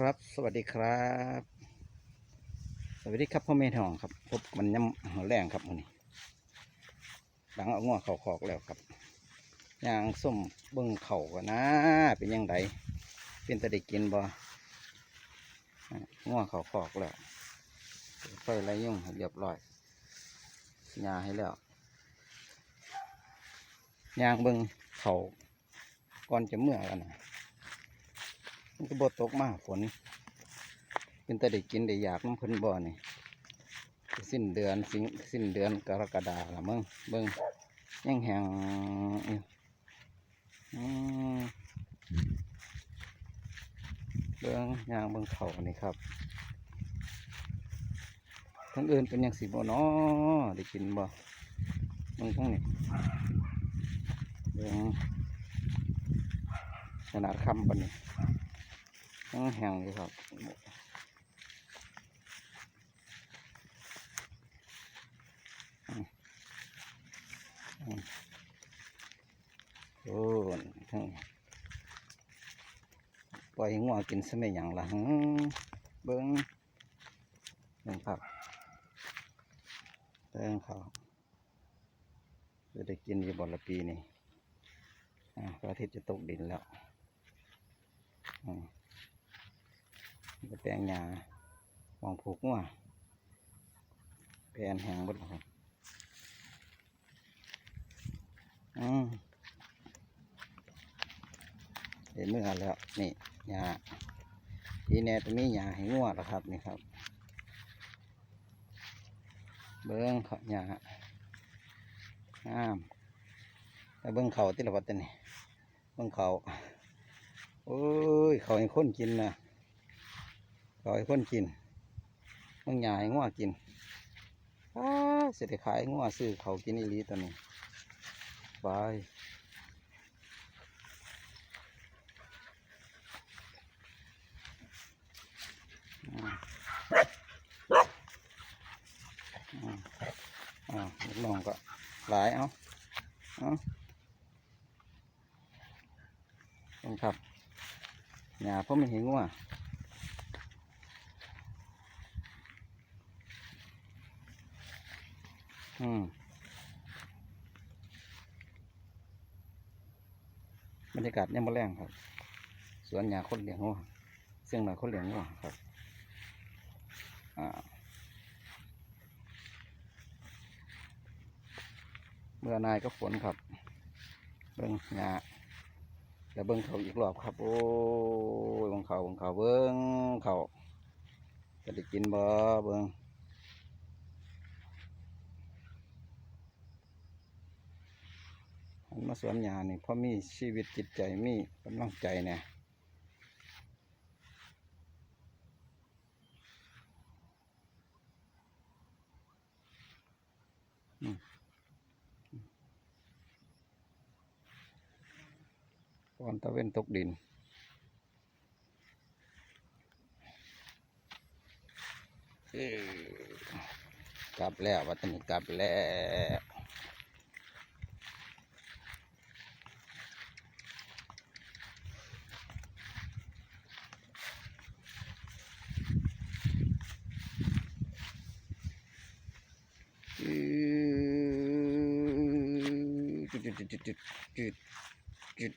ครับ สวัสดีครับ สวัสดีครับพ่อแม่ทองครับพบมันย่ำหัวแรงครับมื้อนี้หลังเอาง้อเข่าคอกแล้วครับยางส้มเบิ้งเข่ากันนะเป็นยังไงเป็นตะได้กินบ่ง้อเข่าคอกแล้วไฟไรยุ่งห้เรียบร้อยยาให้แล้วยางเบิ้งเข่าก่อนจะเมื่อแล้วนะ มันก็บตกมากฝนเป็นแต่ได้กินได้อยากน้ำเพิ่นบ่อนี่สิ้นเดือนสิงสิ้นเดือนกรกฎาละมึงเบิ่งยังแหงอืมเบิ่งยางเบิ่งเขานี่ครับทั้งอื่นเป็นยังสิบ่เนาะได้กินบ่เบิ่งทั้งนี้เบิ่งขนาดคำปานนี้ ยังแห้งอยู่ครับโอ้ยทั้งปล่อยงัวกินซะไม่หยังละเบิ้งเบิ้งครับเบิ้งเขาจะได้กินอยู่บ่ละปีนี่พระอาทิตย์จะตกดินแล้ว อืม แปลงหญ้ามองผูกงัวแปลนแหงหมดแล้วครับอืมเห็นเมื่อแล้วนี่หญ้าทีแน่ตรงนี้หญ้าให้งัวแล้วครับนี่ครับ เบิ้งเขาหญ้างามแต่เบิ้งเขาที่ละวัดตัวนี่เบิ้งเขาโอ้ยเขาให้คนกินนะ ขอให้คนกินมึงหยายงัวกินอ้าเสร็จขายงัวซื้อเขากินอีลีตอนนี้บายอืมอืมอ่าลูกน้องก็หลายเอาเอาต้องครับหยาเพราะไม่เห็นงัว อืมบรรยากาศเนี่ยมาแรงครับ สวนยาคนเลี้ยงวัวเสียงหน่อยคนเลี้ยงวัวครับอ่าเมื่อนายก็ฝนครับ เบิ้งหญ้าแล้วเบิ้งเขาอีกรอบครับ โอ้ยเบิ้งเขาเบิ้งเขาเบิ้งเขาจะได้กินบ่เบิ้ง หันมาสวนยานี่เพราะมีชีวิตจิตใจมีกำลังใจเนี่ยก่อนตะเว้นตกดินกลับแล้ววัดนี้กลับแล้วอือจุด จุดจุดจุดจุดจุด